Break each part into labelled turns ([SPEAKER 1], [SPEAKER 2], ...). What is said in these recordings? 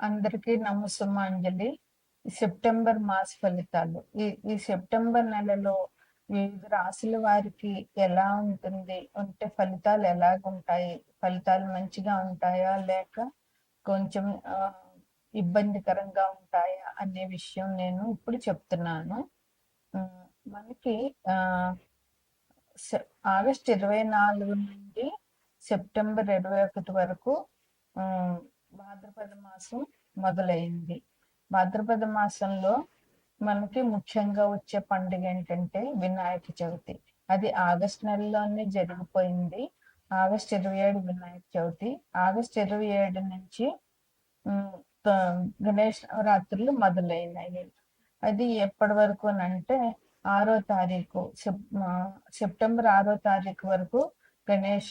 [SPEAKER 1] అందరికీ నమస్సుమాంజలి సెప్టెంబర్ మాస ఫలితాలు. ఈ ఈ సెప్టెంబర్ నెలలో వివిధ రాశుల వారికి ఎలా ఉంటుంది? ఉంటే ఫలితాలు ఎలాగుంటాయి? ఫలితాలు మంచిగా ఉంటాయా? లేక కొంచెం ఇబ్బందికరంగా ఉంటాయా? అనే విషయం నేను ఇప్పుడు చెప్తున్నాను. మనకి ఆగస్ట్ ఇరవై నాలుగు నుండి సెప్టెంబర్ ఇరవై ఒకటి వరకు భాద్రపద మాసం మొదలైంది. భాద్రపద మాసంలో మనకి ముఖ్యంగా వచ్చే పండుగ ఏంటంటే వినాయక చవితి. అది ఆగస్ట్ నెలలోనే జరిగిపోయింది. ఆగస్ట్ ఇరవై ఏడు వినాయక చవితి. ఆగస్ట్ ఇరవై ఏడు నుంచి గణేష్ నవరాత్రులు మొదలైనాయి అది ఎప్పటి వరకు అంటే ఆరో తారీఖు. సెప్ సెప్టెంబర్ ఆరో తారీఖు వరకు గణేష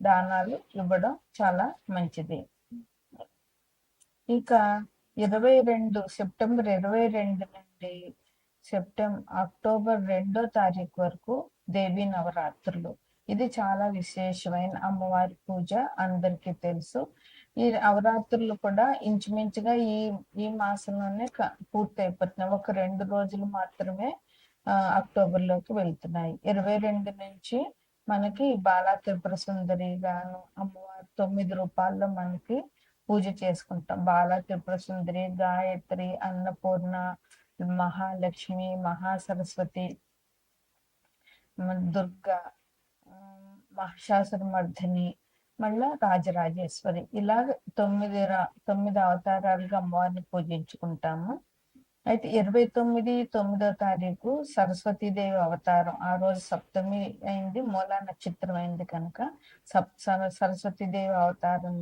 [SPEAKER 1] దానాలు ఇవ్వడం చాలా మంచిది. ఇక ఇరవై రెండు సెప్టెంబర్ ఇరవై రెండు నుండి సెప్టెంబర్ అక్టోబర్ రెండో తారీఖు వరకు దేవీ నవరాత్రులు. ఇది చాలా విశేషమైన అమ్మవారి పూజ అందరికీ తెలుసు. ఈ నవరాత్రులు కూడా ఇంచుమించుగా ఈ ఈ మాసంలోనే పూర్తి అయిపోతున్నాయి ఒక రెండు రోజులు మాత్రమే అక్టోబర్లోకి వెళ్తున్నాయి. ఇరవై రెండు నుంచి మనకి బాలా త్రిపుర సుందరి గాను అమ్మవారి తొమ్మిది రూపాల్లో మనకి పూజ చేసుకుంటాం. బాలా త్రిపుర సుందరి గాయత్రి అన్నపూర్ణ మహాలక్ష్మి మహాసరస్వతి దుర్గా ఉమ్, మర్ధిని మళ్ళా రాజరాజేశ్వరి. ఇలా తొమ్మిది రా తొమ్మిది అవతారాలుగా అమ్మవారిని పూజించుకుంటాము. అయితే ఇరవై తొమ్మిది తొమ్మిదో తారీఖు సరస్వతీదేవి అవతారం. ఆ రోజు సప్తమి అయింది మూలా నక్షత్రం అయింది కనుక సప్ సర- సరస్వతీదేవి అవతారం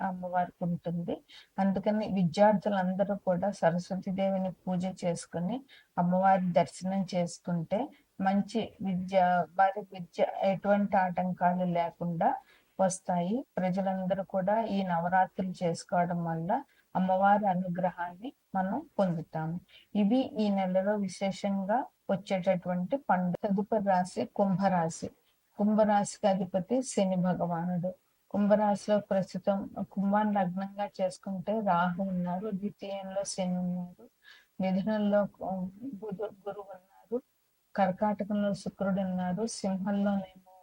[SPEAKER 1] అమ్మవారికి ఉంటుంది. అందుకని విద్యార్థులందరూ కూడా సరస్వతీదేవిని పూజ చేసుకుని అమ్మవారి దర్శనం చేసుకుంటే మంచి విద్య వారి విద్య ఎటువంటి ఆటంకాలు లేకుండా వస్తాయి. ప్రజలందరూ కూడా ఈ నవరాత్రులు చేసుకోవడం వల్ల అమ్మవారి అనుగ్రహాన్ని మనం పొందుతాము. ఇవి ఈ నెలలో విశేషంగా వచ్చేటటువంటి పండుగ. తదుపరి రాశి కుంభరాశి. కుంభరాశికి అధిపతి శని భగవానుడు. కుంభరాశిలో ప్రస్తుతం కుంభాన్ని లగ్నంగా చేసుకుంటే రాహు ఉన్నారు ద్వితీయంలో శని ఉన్నారు మిథునంలో బుధు గురువు ఉన్నారు కర్కాటకంలో శుక్రుడు ఉన్నారు సింహంలోనేమో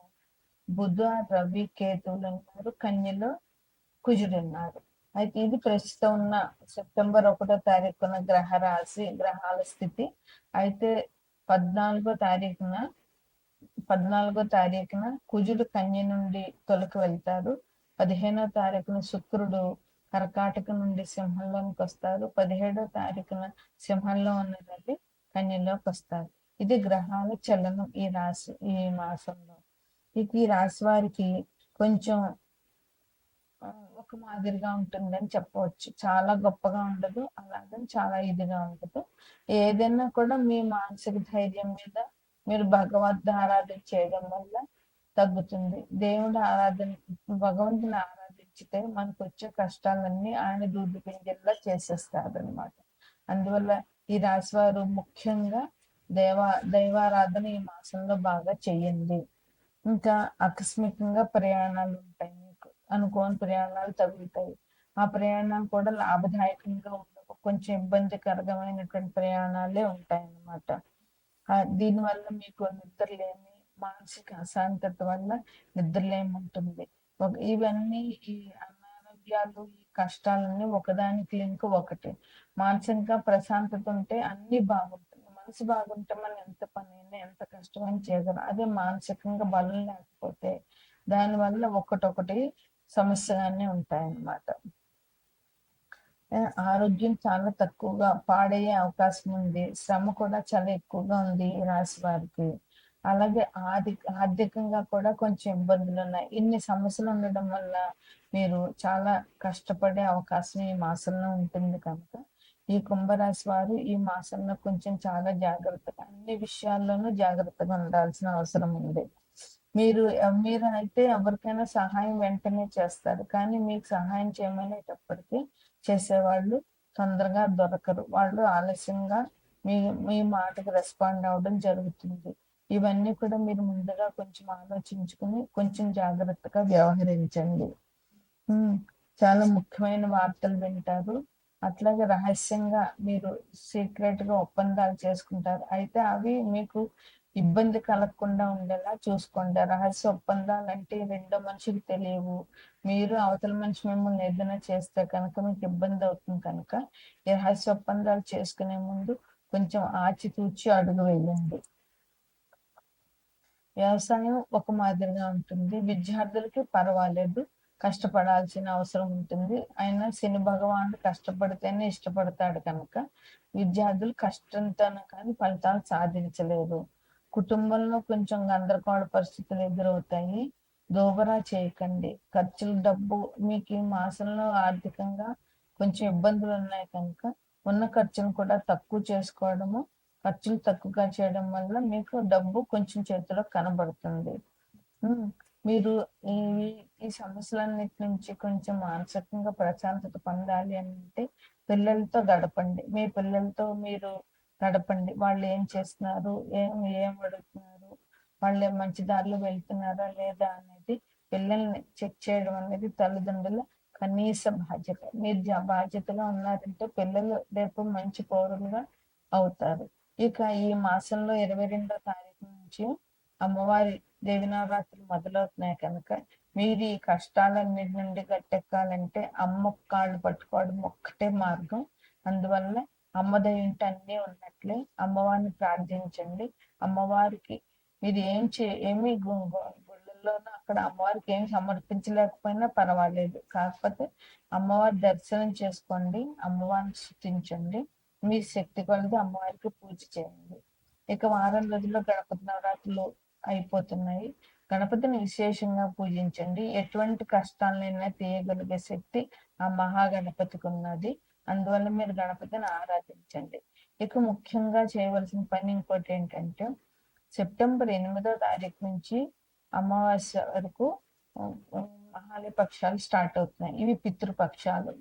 [SPEAKER 1] బుధ రవి కేతువులు ఉన్నారు కన్యలో కుజుడు ఉన్నారు అయితే ఇది ప్రస్తుతం ఉన్న సెప్టెంబర్ ఒకటో తారీఖున గ్రహ రాశి గ్రహాల స్థితి. అయితే పద్నాలుగో తారీఖున పద్నాలుగో తారీఖున కుజుడు కన్య నుండి తొలకి వెళ్తారు పదిహేనో తారీఖున శుక్రుడు కర్కాటక నుండి సింహంలోనికి వస్తారు పదిహేడో తారీఖున సింహంలో ఉన్న రవి కన్యలోకి వస్తారు ఇది గ్రహాల చలనం ఈ రాశి ఈ మాసంలో. ఇది ఈ రాశి వారికి కొంచెం ఒక మాదిరిగా ఉంటుందని చెప్పవచ్చు. చాలా గొప్పగా ఉండదు అలాగే చాలా ఇదిగా ఉండదు. ఏదైనా కూడా మీ మానసిక ధైర్యం మీద మీరు భగవద్ ఆరాధన చేయడం వల్ల తగ్గుతుంది. దేవుడు ఆరాధన భగవంతుని ఆరాధించితే మనకు వచ్చే కష్టాలన్నీ ఆయన దూది పింజల్లా చేసేస్తారు అనమాట అందువల్ల ఈ రాశి వారు ముఖ్యంగా దేవ దైవారాధన ఈ మాసంలో బాగా చేయండి. ఇంకా ఆకస్మికంగా ప్రయాణాలు ఉంటాయి. అనుకోని ప్రయాణాలు తగులుతాయి. ఆ ప్రయాణాలు కూడా లాభదాయకంగా ఉండవు కొంచెం ఇబ్బందికరమైనటువంటి ప్రయాణాలే ఉంటాయి అన్నమాట దీనివల్ల మీకు నిద్రలేమి మానసిక అశాంతత వల్ల నిద్రలేమి ఉంటుంది ఇవన్నీ ఈ అనారోగ్యాలు ఈ కష్టాలన్నీ ఒకదానికి లింక్ ఒకటి. మానసికంగా ప్రశాంతత ఉంటే అన్ని బాగుంటుంది మనసు బాగుంటే మనం ఎంత పని అయినా ఎంత కష్టమైనా చేయగలం. అదే మానసికంగా బలం లేకపోతే దానివల్ల ఒకటొకటి సమస్యగానే ఉంటాయన్నమాట. ఆరోగ్యం చాలా తక్కువగా పాడయ్యే అవకాశం ఉంది. శ్రమ కూడా చాలా ఎక్కువగా ఉంది ఈ రాశి వారికి. అలాగే ఆర్థిక ఆర్థికంగా కూడా కొంచెం ఇబ్బందులు ఉన్నాయి. ఇన్ని సమస్యలు ఉండడం వల్ల మీరు చాలా కష్టపడే అవకాశం ఈ మాసంలో ఉంటుంది కనుక ఈ కుంభరాశి వారు ఈ మాసంలో కొంచెం చాలా జాగ్రత్తగా అన్ని విషయాల్లోనూ జాగ్రత్తగా ఉండాల్సిన అవసరం ఉంది. మీరు మీరు అయితే ఎవరికైనా సహాయం వెంటనే చేస్తారు. కానీ మీకు సహాయం చేయమనేటప్పటికీ చేసేవాళ్ళు తొందరగా దొరకరు. వాళ్ళు ఆలస్యంగా మీ మీ మాటకు రెస్పాండ్ అవ్వడం జరుగుతుంది. ఇవన్నీ కూడా మీరు ముందుగా కొంచెం ఆలోచించుకుని కొంచెం జాగ్రత్తగా వ్యవహరించండి. చాలా ముఖ్యమైన వార్తలు వింటారు. అట్లాగే రహస్యంగా మీరు సీక్రెట్గా ఒప్పందాలు చేసుకుంటారు. అయితే అవి మీకు ఇబ్బంది కలగకుండా ఉండేలా చూసుకోండి రహస్య ఒప్పందాలు అంటే రెండో మనిషికి తెలియవు. మీరు అవతల మనిషి మిమ్మల్ని ఏదైనా చేస్తే కనుక మీకు ఇబ్బంది అవుతుంది కనుక ఈ రహస్య ఒప్పందాలు చేసుకునే ముందు కొంచెం ఆచితూచి అడుగు వేయండి. వ్యవసాయం ఒక మాదిరిగా ఉంటుంది. విద్యార్థులకి పర్వాలేదు. కష్టపడాల్సిన అవసరం ఉంటుంది. అయినా శని భగవానుడు కష్టపడితేనే ఇష్టపడతాడు కనుక విద్యార్థులు కష్టంతో కానీ ఫలితాలు సాధించలేరు. కుటుంబంలో కొంచెం గందరగోళ పరిస్థితులు ఎదురవుతాయి. దోబరా చేయకండి. ఖర్చులు డబ్బు మీకు ఈ మాసంలో ఆర్థికంగా కొంచెం ఇబ్బందులు ఉన్నాయి కనుక ఉన్న ఖర్చును కూడా తక్కువ చేసుకోవడము ఖర్చులు తక్కువగా చేయడం వల్ల మీకు డబ్బు కొంచెం చేతిలో కనబడుతుంది. మీరు ఈ ఈ సమస్యలన్నిటి నుంచి కొంచెం మానసికంగా ప్రశాంతత పొందాలి అంటే పిల్లలతో గడపండి. మీ పిల్లలతో మీరు గడపండి వాళ్ళు ఏం చేస్తున్నారు? ఏం ఏం అడుగుతున్నారు? వాళ్ళు మంచి దారిలో వెళ్తున్నారా లేదా అనేది పిల్లల్ని చెక్ చేయడం అనేది తల్లిదండ్రుల కనీస బాధ్యత. మీరు బాధ్యతలో ఉన్నారంటే పిల్లలు రేపు మంచి పౌరులుగా అవుతారు. ఇక ఈ మాసంలో ఇరవై రెండో తారీఖు నుంచి అమ్మవారి దేవినవరాత్రులు మొదలవుతున్నాయి కనుక మీరు ఈ కష్టాలన్నిటి నుండి గట్టెక్కాలంటే అమ్మ కాళ్ళు పట్టుకోవడం ఒక్కటే మార్గం. అందువల్ల అమ్మదయ ఉంటే అన్నీ ఉన్నట్లే అమ్మవారిని ప్రార్థించండి. అమ్మవారికి మీరు ఏం చే ఏమి గుళ్ళల్లోనూ అక్కడ అమ్మవారికి ఏమి సమర్పించలేకపోయినా పర్వాలేదు. కాకపోతే అమ్మవారి దర్శనం చేసుకోండి అమ్మవారిని స్థుతించండి మీ శక్తి కొలది అమ్మవారికి పూజ చేయండి. ఇక వారం రోజుల్లో గణపతి నవరాత్రులు అయిపోతున్నాయి. గణపతిని విశేషంగా పూజించండి. ఎటువంటి కష్టాలైనా తీయగలిగే శక్తి ఆ మహాగణపతికి ఉన్నది. అందువల్ల మీరు గణపతిని ఆరాధించండి. ఇక ముఖ్యంగా చేయవలసిన పని ఇంకోటి ఏంటంటే సెప్టెంబర్ ఎనిమిదో తారీఖు నుంచి అమావాస్య వరకు మహాలి పక్షాలు స్టార్ట్ అవుతున్నాయి. ఇవి పితృపక్షాలు.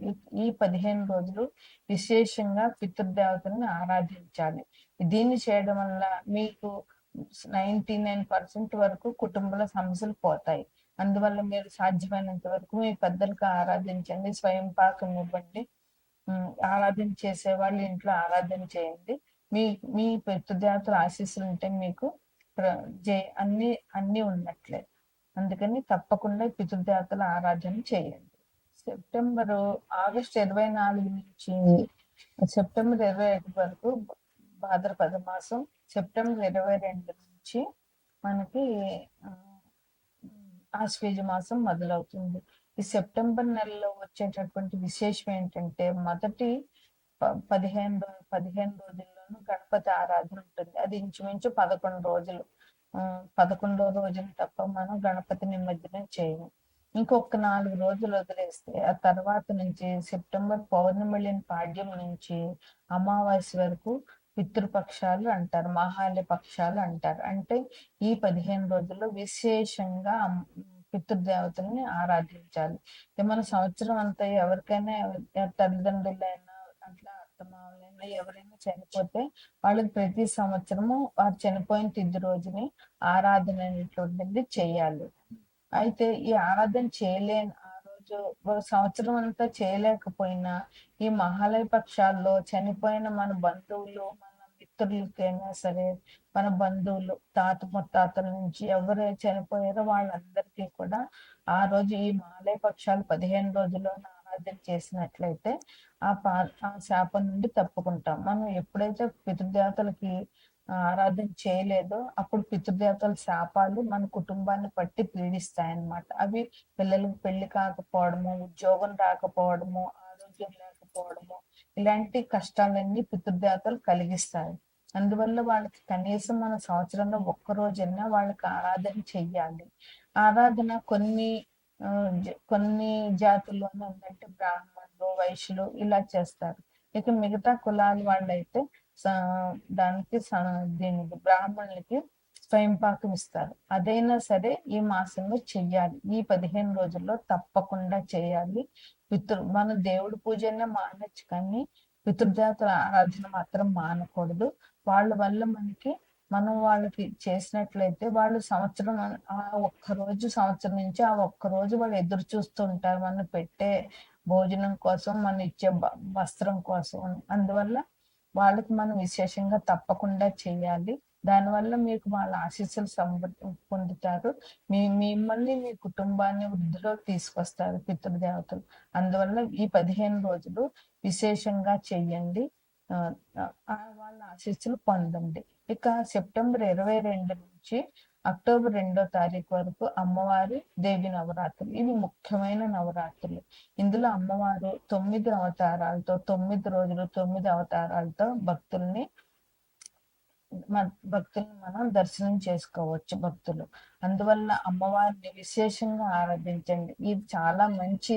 [SPEAKER 1] ఈ పదిహేను రోజులు విశేషంగా పితృదేవతలను ఆరాధించాలి. దీన్ని చేయడం వల్ల మీకు నైన్టీ నైన్ పర్సెంట్ వరకు కుటుంబాల సమస్యలు పోతాయి. అందువల్ల మీరు సాధ్యమైనంత వరకు మీ పెద్దలకు ఆరాధించండి స్వయం పాకం ఇవ్వండి. ఆరాధన చేసే వాళ్ళు ఇంట్లో ఆరాధన చేయండి. మీ మీ పితృదేవతల ఆశీస్సులు ఉంటే మీకు జయ అన్ని అన్ని ఉన్నట్లే. అందుకని తప్పకుండా పితృదేవతల ఆరాధన చేయండి. సెప్టెంబర్ ఆగస్ట్ ఇరవై నాలుగు నుంచి సెప్టెంబర్ ఇరవై ఐదు వరకు భాద్రపద మాసం సెప్టెంబర్ ఇరవై రెండు నుంచి మనకి ఆశ్వేజ మాసం మొదలవుతుంది. ఈ సెప్టెంబర్ నెలలో వచ్చేటటువంటి విశేషం ఏంటంటే మొదటి పదిహేను రోజు పదిహేను రోజుల్లోనూ గణపతి ఆరాధన ఉంటుంది. అది ఇంచుమించు పదకొండు రోజులు. పదకొండో రోజులు తప్ప మనం గణపతి నిమజ్జనం చేయము. ఇంకొక నాలుగు రోజులు వదిలేస్తే ఆ తర్వాత నుంచి సెప్టెంబర్ పౌర్ణమి పాడ్యం నుంచి అమావాస్య వరకు పితృపక్షాలు అంటారు మహాల్య పక్షాలు అంటారు. అంటే ఈ పదిహేను రోజుల్లో విశేషంగా పితృదేవతల్ని ఆరాధించాలి. ఇక మన సంవత్సరం అంతా ఎవరికైనా తల్లిదండ్రులైనా అట్లా అత్తమావులైనా ఎవరైనా చనిపోతే వాళ్ళకి ప్రతి సంవత్సరము వారు చనిపోయిన తిది రోజుని ఆరాధన అనేటువంటిది చేయాలి. అయితే ఈ ఆరాధన చేయలేని ఆ రోజు సంవత్సరం అంతా చేయలేకపోయినా ఈ మహాలయ పక్షాల్లో చనిపోయిన మన బంధువులు మన అయినా సరే మన బంధువులు తాత ముత్తాతల నుంచి ఎవరు చనిపోయారో వాళ్ళందరికీ కూడా ఆ రోజు ఈ మహాలయ పక్షాలు పదిహేను రోజుల్లో ఆరాధన చేసినట్లయితే ఆ పా ఆ శాపం నుండి తప్పుకుంటాం. మనం ఎప్పుడైతే పితృదేవతలకి ఆరాధన చేయలేదో అప్పుడు పితృదేవతల శాపాలు మన కుటుంబాన్ని పట్టి పీడిస్తాయన్నమాట. అవి పిల్లలకు పెళ్ళి కాకపోవడము ఉద్యోగం రాకపోవడము ఆరోగ్యం లేకపోవడము ఇలాంటి కష్టాలన్నీ పితృదేవతలు కలిగిస్తాయి. అందువల్ల వాళ్ళకి కనీసం మన సంవత్సరంలో ఒక్క రోజైనా వాళ్ళకి ఆరాధన చెయ్యాలి. ఆరాధన కొన్ని కొన్ని జాతుల్లోనే ఉందంటే బ్రాహ్మణులు వైశ్యులు ఇలా చేస్తారు. ఇక మిగతా కులాల వాళ్ళైతే దానికి దీనికి బ్రాహ్మణులకి స్వయం పాకం ఇస్తారు. అదైనా సరే ఈ మాసంలో చెయ్యాలి. ఈ పదిహేను రోజుల్లో తప్పకుండా చేయాలి. పితృ మన దేవుడి పూజనే మానచ్చు కానీ పితృదేవతల ఆరాధన మాత్రం మానకూడదు. వాళ్ళ వల్ల మనకి మనం వాళ్ళకి చేసినట్లయితే వాళ్ళు సంవత్సరం ఆ ఒక్క రోజు సంవత్సరం నుంచి ఆ ఒక్క రోజు వాళ్ళు ఎదురు చూస్తుంటారు. మనం పెట్టే భోజనం కోసం మనం ఇచ్చే వస్త్రం కోసం. అందువల్ల వాళ్ళకి మనం విశేషంగా తప్పకుండా చేయాలి. దానివల్ల మీకు వాళ్ళ ఆశీస్సులు సమృద్ధి పొందుతారు. మీ మిమ్మల్ని మీ కుటుంబాన్ని వృద్ధిలోకి తీసుకొస్తారు పితృదేవతలు. అందువల్ల ఈ పదిహేను రోజులు విశేషంగా చెయ్యండి వాళ్ళ ఆశీస్సులు పొందండి. ఇక సెప్టెంబర్ ఇరవై రెండు నుంచి అక్టోబర్ రెండో తారీఖు వరకు అమ్మవారి దేవి నవరాత్రులు. ఇవి ముఖ్యమైన నవరాత్రులు. ఇందులో అమ్మవారు తొమ్మిది అవతారాలతో తొమ్మిది రోజులు తొమ్మిది అవతారాలతో భక్తుల్ని భక్తుల్ని మనం దర్శనం చేసుకోవచ్చు భక్తులు. అందువల్ల అమ్మవారిని విశేషంగా ఆరాధించండి. ఇది చాలా మంచి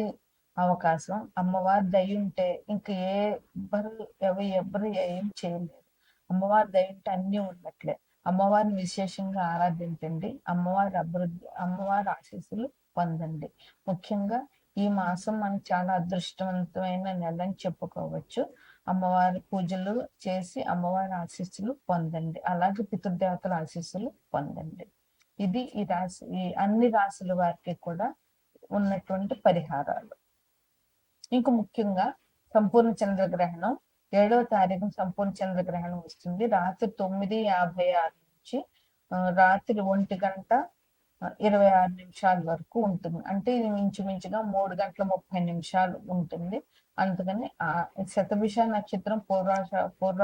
[SPEAKER 1] అవకాశం. అమ్మవారి దయ ఉంటే ఇంక ఏ ఎవ్వరు ఎవరు ఎవ్వరు ఏం చేయలేరు. అమ్మవారి దయ ఉంటే అన్ని ఉన్నట్లే. అమ్మవారిని విశేషంగా ఆరాధించండి. అమ్మవారి అభివృద్ధి అమ్మవారి ఆశీస్సులు పొందండి. ముఖ్యంగా ఈ మాసం మనకు చాలా అదృష్టవంతమైన నెల అని చెప్పుకోవచ్చు. అమ్మవారి పూజలు చేసి అమ్మవారి ఆశీస్సులు పొందండి. అలాగే పితృదేవతల ఆశీస్సులు పొందండి. ఇది ఈ రాశి ఈ అన్ని రాశుల వారికి కూడా ఉన్నటువంటి పరిహారాలు. ఇంకా ముఖ్యంగా సంపూర్ణ చంద్రగ్రహణం ఏడవ తారీఖు సంపూర్ణ చంద్రగ్రహణం వస్తుంది. రాత్రి తొమ్మిది యాభై ఆరు నుంచి రాత్రి ఒంటి గంట ఇరవై ఆరు నిమిషాల వరకు ఉంటుంది. అంటే ఇది ఇంచుమించుగా మూడు గంటల ముప్పై నిమిషాలు ఉంటుంది. అందుకని ఆ శతభిష నక్షత్రం పూర్వాష పూర్వ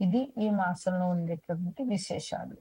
[SPEAKER 1] ఇది ఈ మాసంలో ఉండేటువంటి విశేషాలు.